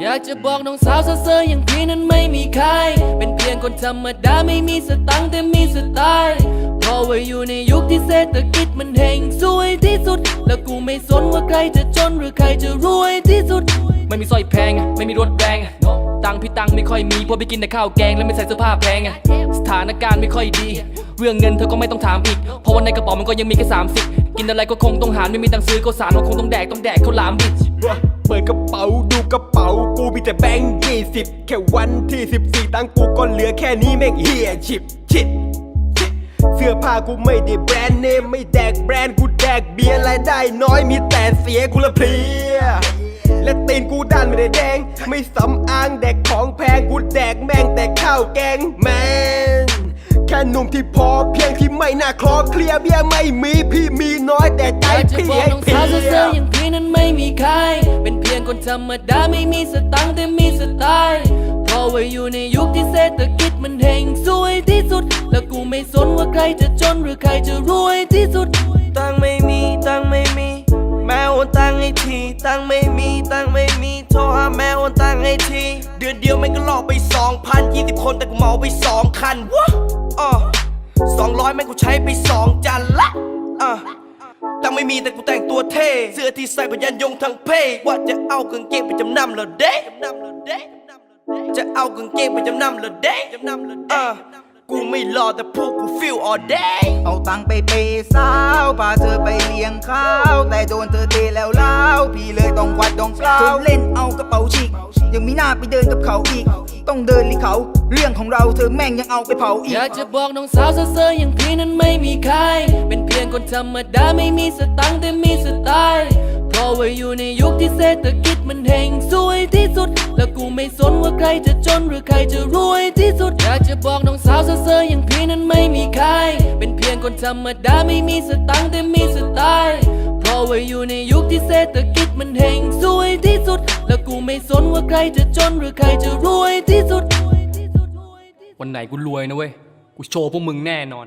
อยากจะบอกน้องสาวเซ่อๆอย่างพี่นั้นไม่มีใคร เป็นเพียงคนธรรมดาไม่มีสตังค์แต่มีสไตล์เพราะว่าอยู่ในยุคที่เศรษฐกิจมันเฮงซวยที่สุด แล้วกูไม่สนว่าใครจะจนหรือใครจะรวยที่สุด ไม่มีสร้อยแพงอะไม่มีรถแรงอะตังค์พี่ตังค์ไม่ค่อยมีเพราะไปกินแต่ข้าวแกง แล้วไม่ใส่เสื้อผ้าแพงอะสถานการณ์ไม่ค่อยดี เรื่องเงินเธอก็ไม่ต้องถามอีก เพราะว่าในกระเป๋ามันก็ยังมีแค่สามสิบกินอะไรก็คงต้องหารไม่มีตังค์ซื้อก็สารก็คงต้องแดกต้องแดกข้าวหลามบิด เปิดกระเป๋าดูกระเป๋า กูมีแต่แบงค์ยี่สิบแค่วันที่สิบสี่ตังค์กูก็เหลือแค่นี้แม่งเฮียชิบชิดชิดเสื้อผ้ากูไม่ได้แบรนด์เนม ไม่แดกแบรนด์กูแดกเบียร์รายได้น้อยมีแต่เสียกูละเพลียและตีนกูด้านไม่ได้แดง ไม่สำอางแดกของแพงกูแดกแม่งแต่ข้าวแกงแมนแค่หนุ่มที่พอเพียงที่ไม่น่าคลอเคลียเบียร์ไม่มีพี่มีน้อยแต่ใจพี่บอกให้น้องเพีสาวเซ่ยออย่างพี่นั้นไม่มีใครเป็น คนธรรมดาไม่มีสตังค์แต่มีสไตล์เพราะว่าอยู่ในยุคที่เศรษฐกิจมันเฮงซวยที่สุด แล้วกูไม่สนว่าใครจะจนหรือใครจะรวยที่สุด ตังไม่มีตังไม่มี แม่โอนตังให้ทีตังไม่มีตังไม่มีโทรหาแม่โอนตังให้ทีเดือนเดียวแม่งก็หลอกไปสองพันยี่สิบคนแต่กูเหมาไปสองคันวะอะสองร้อยแม่งกูใช้ไปสองจันละ ไม่มีแต่กูแต่งตัวเท่ เสื้อที่ใส่พยันยงทั้งเพว่าจะเอากางเกงไปจำนำเหรอเด้จะเอากางเกงไปจำนำเหรอเด้อะกูไม่รอแต่พวกกู feel all day เอาตังค์ไปเปย์สาวพาเธอไปเลี้ยงข้าว แต่โดนเธอเทแล้วเล่าพี่เลยต้องควัดต้องเปล่าเธอเล่นเอากระเป๋าฉีกยังมีหน้าไปเดินกับเขาอีก ต้องเดินหลีเขา เรื่องของเราเธอแม่งยังเอาไปเผาอีอกยากจะบอกน้องสาวเซ่อๆอย่างพี่นั้นไม่มีใครเป็นเพียง คนธรรมดาไม่มีสตังค์แต่มีสไตล์เพราะว่าอยู่ในยุคที่เศรษฐกิจมันเฮงซวยที่สุด แล้วกูไม่สนว่าใครจะจนหรือใครจะรวยที่สุด อยากจะบอกน้องสาวเซ่อๆอย่างพี่นั้นไม่มีใคร เป็นเพียงคนธรรมดาไม่มีสตังค์แต่มีสไตล์เพราะว่าอยู่ในยุคที่เศรษฐกิจมันเฮงซวยที่สุด แล้วกูไม่สนว่าใครจะจนหรือใครจะรวยที่สุด วันไหนกูรวยนะเว้ย กูโชว์พวกมึงแน่นอน